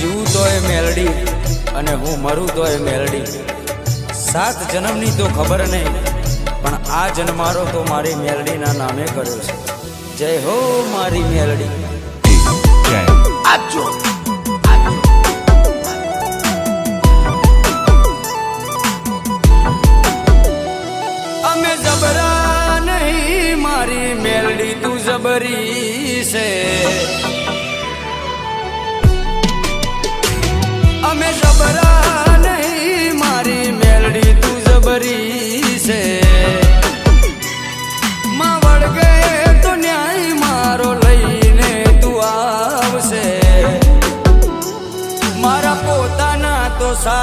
જીવું તોય મેલડી અને હું મરું તોય મેલડી. સાત જન્મની તો ખબર નહીં, પણ આ જન્મારો તો મારી મેલડીના નામે કર્યો છે. જય હો મારી મેલડી. આજો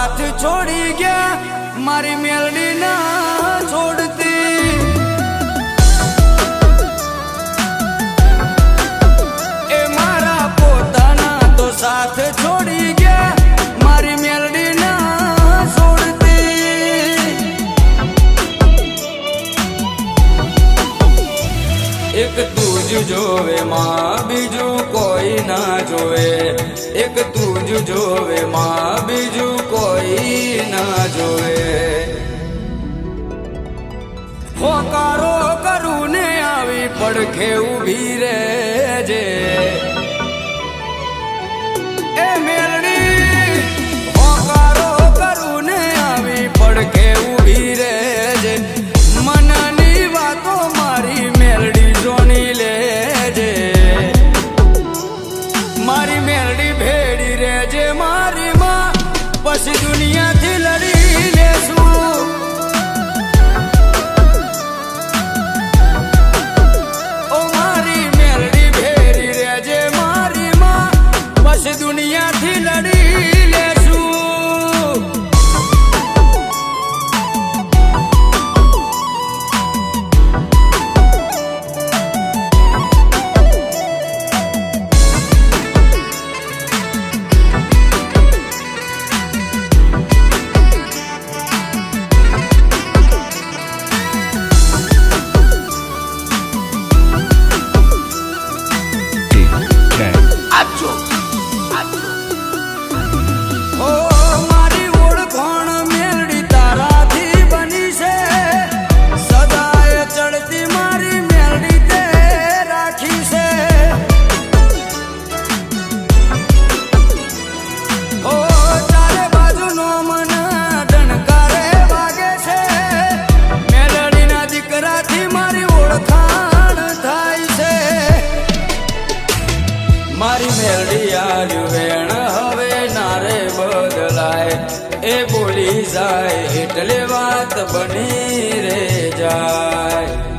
તો સાથ છોડી ગયા મારી મેલડી ના છોડતી એ મારા પોતાના તો સાથ છોડી ગયા મારી મેલડી ના છોડતી એક તું જ જોવે માં બીજું કોઈ ના જોવે એક તું જ જોવે માં હોકારો કરું ને આવી પડખે ઊભી રહેજે. એ બદલાય એ બોલી જાય એટલે વાત બની રે જાય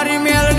ગયા મારી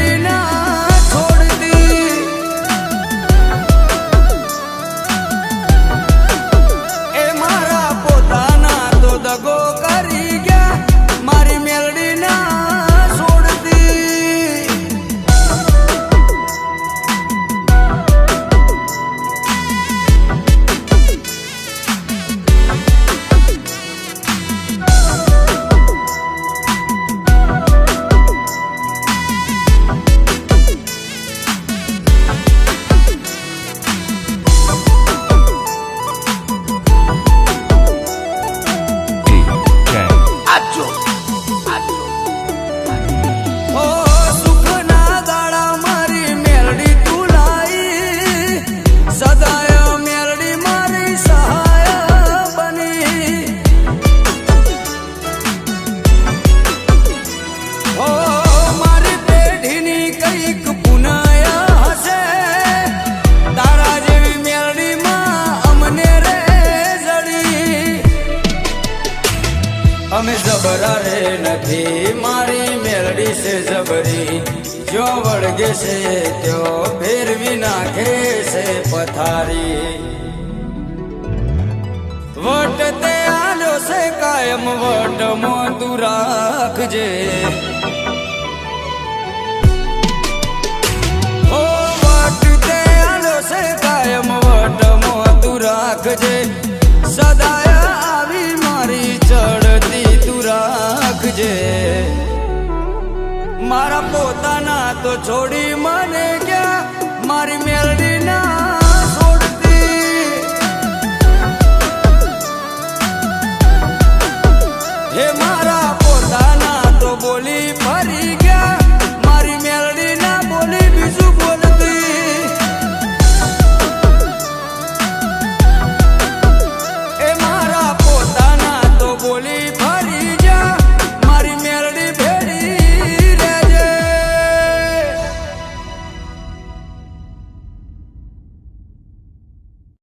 અમે જબરા રે નથી, મારી મેળડી છે જબરી. જો વળગે છે ત્યો ફેરવી નાખે છે પથારી. વટ તે આલો છે કાયમ, વટ મો તું રાખજે. તો છોડી મને ક્યાં? મારી મેલડી ના